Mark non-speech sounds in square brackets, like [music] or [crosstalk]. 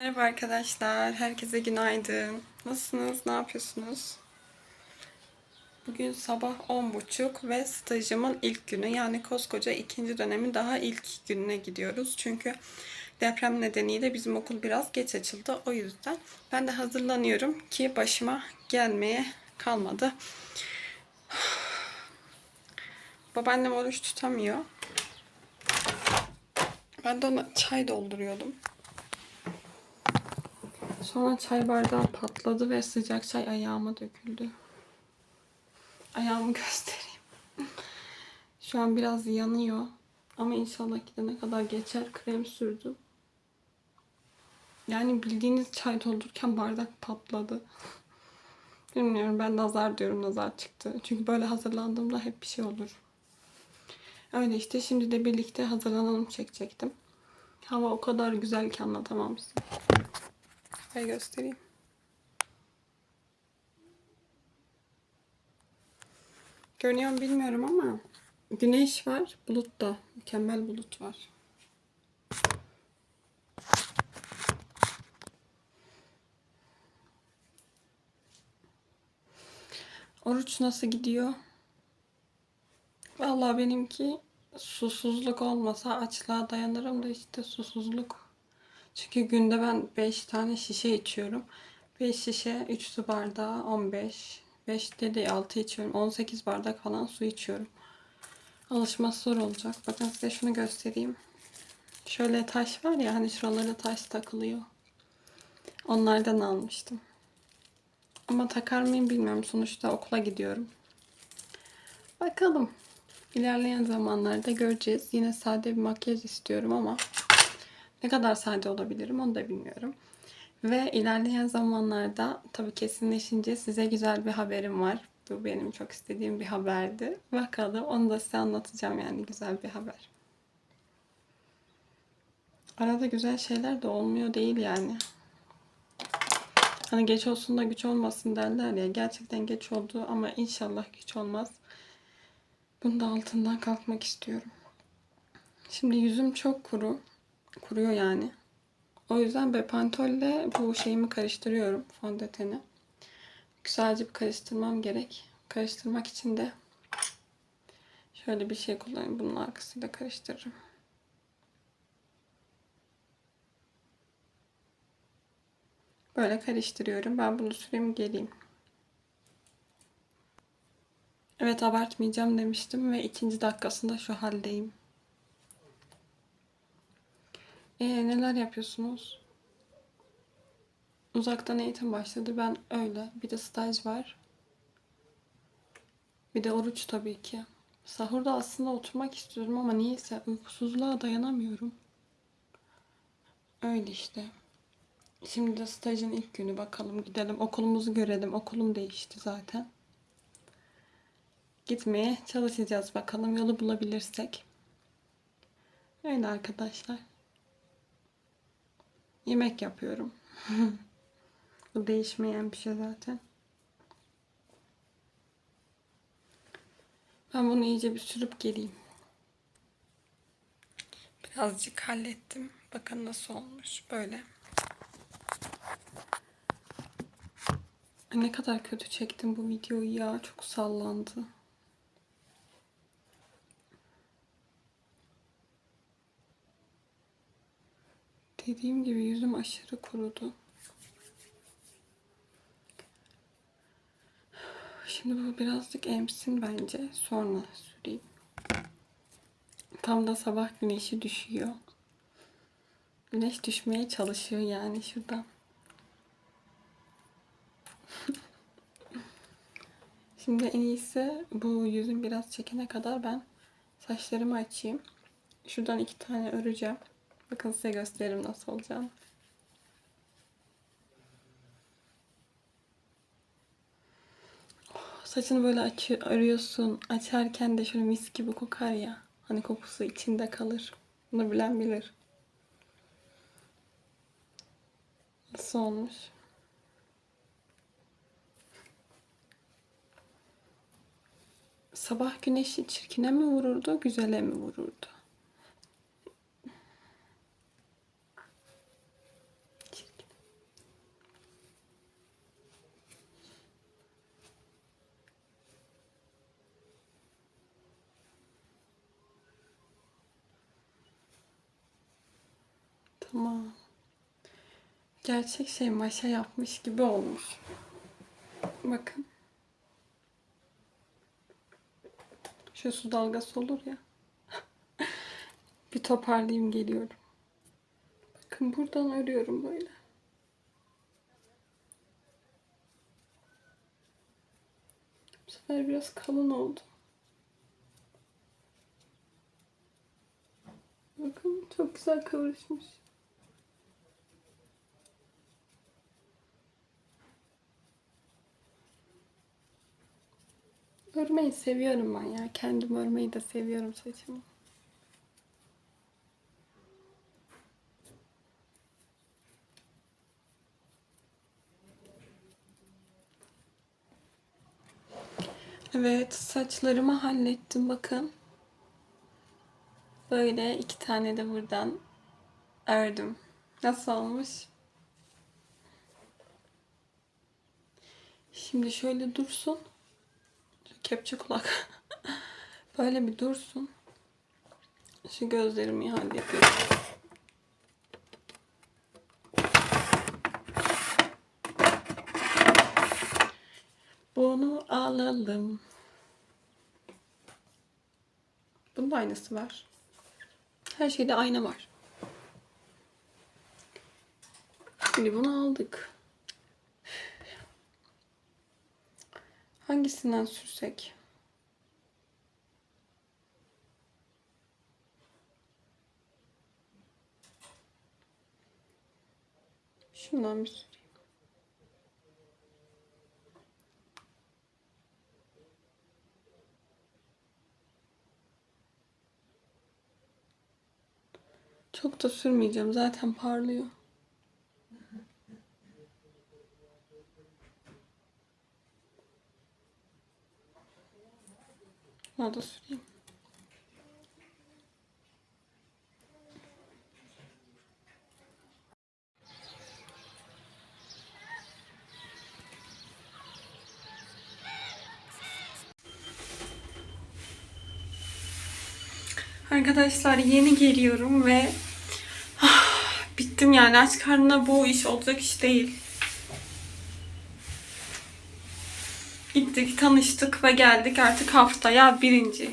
Merhaba arkadaşlar, herkese günaydın. Nasılsınız, ne yapıyorsunuz? Bugün sabah 10.30 ve stajımın ilk günü yani koskoca ikinci dönemin daha ilk gününe gidiyoruz. Çünkü deprem nedeniyle bizim okul biraz geç açıldı. O yüzden ben de hazırlanıyorum ki başıma gelmeye kalmadı. [sighs] Babaannem oruç tutamıyor. Ben de ona çay dolduruyordum. Sonra çay bardağı patladı ve sıcak çay ayağıma döküldü. Ayağımı [laughs] göstereyim. Şu an biraz yanıyor. Ama inşallah gidene kadar geçer. Krem sürdüm. Yani bildiğiniz çay doldururken bardak patladı. [laughs] Bilmiyorum ben nazar diyorum nazar çıktı. Çünkü böyle hazırlandığımda hep bir şey olur. Öyle işte şimdi de birlikte hazırlanalım çekecektim. Hava o kadar güzel ki anlatamam size. Şöyle göstereyim. Görünüyor mu bilmiyorum ama güneş var, bulut da. Mükemmel bulut var. Oruç nasıl gidiyor? Vallahi benimki susuzluk olmasa açlığa dayanırım da işte susuzluk. Çünkü günde ben 5 tane şişe içiyorum. 5 şişe 3 su bardağı 15. 5 de 6 içiyorum. 18 bardak falan su içiyorum. Alışması zor olacak. Bakın size şunu göstereyim. Şöyle taş var ya hani şuralara taş takılıyor. Onlardan almıştım. Ama takar mıyım bilmiyorum. Sonuçta okula gidiyorum. Bakalım. İlerleyen zamanlarda göreceğiz. Yine sade bir makyaj istiyorum ama ne kadar sade olabilirim onu da bilmiyorum. Ve ilerleyen zamanlarda tabii kesinleşince size güzel bir haberim var. Bu benim çok istediğim bir haberdi. Bakalım onu da size anlatacağım yani güzel bir haber. Arada güzel şeyler de olmuyor değil yani. Hani geç olsun da güç olmasın derler ya. Gerçekten geç oldu ama inşallah güç olmaz. Bunun da altından kalkmak istiyorum. Şimdi yüzüm çok kuru. Kuruyor yani. O yüzden Bepantolle bu şeyimi karıştırıyorum fondöteni. Güzelce bir karıştırmam gerek. Karıştırmak için de şöyle bir şey kullanayım. Bunun arkasıyla karıştırırım. Böyle karıştırıyorum. Ben bunu süreyim geleyim. Evet abartmayacağım demiştim ve ikinci dakikasında şu haldeyim. Ee, neler yapıyorsunuz? Uzaktan eğitim başladı. Ben öyle. Bir de staj var. Bir de oruç tabii ki. Sahurda aslında oturmak istiyorum ama niyeyse uykusuzluğa dayanamıyorum. Öyle işte. Şimdi de stajın ilk günü bakalım gidelim. Okulumuzu görelim. Okulum değişti zaten. Gitmeye çalışacağız bakalım yolu bulabilirsek. Öyle arkadaşlar. Yemek yapıyorum. [laughs] Bu değişmeyen bir şey zaten. Ben bunu iyice bir sürüp geleyim. Birazcık hallettim. Bakın nasıl olmuş. Böyle. Ne kadar kötü çektim bu videoyu ya. Çok sallandı. Dediğim gibi yüzüm aşırı kurudu. Şimdi bu birazcık emsin bence. Sonra süreyim. Tam da sabah güneşi düşüyor. Güneş düşmeye çalışıyor yani şuradan. [laughs] Şimdi en iyisi bu yüzüm biraz çekene kadar ben saçlarımı açayım. Şuradan iki tane öreceğim. Bakın size gösteririm nasıl olacağını. Saçını böyle aç arıyorsun. Açarken de şöyle mis gibi kokar ya. Hani kokusu içinde kalır. Bunu bilen bilir. Nasıl olmuş? Sabah güneşi çirkine mi vururdu, güzele mi vururdu? Tamam. Gerçek şey maşa yapmış gibi olmuş. Bakın. Şu su dalgası olur ya. [laughs] bir toparlayayım geliyorum. Bakın buradan örüyorum böyle. Bu sefer biraz kalın oldu. Bakın çok güzel kıvırışmış. Örmeyi seviyorum ben ya. Kendim örmeyi de seviyorum saçımı. Evet, saçlarımı hallettim bakın. Böyle iki tane de buradan ördüm. Nasıl olmuş? Şimdi şöyle dursun. Kepçe kulak. [laughs] Böyle bir dursun. Şu gözlerimi hallediyorum. Bunu alalım. Bunun da aynası var. Her şeyde ayna var. Şimdi bunu aldık. Hangisinden sürsek? Şundan bir süreyim. Çok da sürmeyeceğim. Zaten parlıyor. Daha da süreyim. Arkadaşlar yeni geliyorum ve ah, bittim yani aç karnına bu iş olacak iş değil. Gittik, tanıştık ve geldik artık haftaya birinci.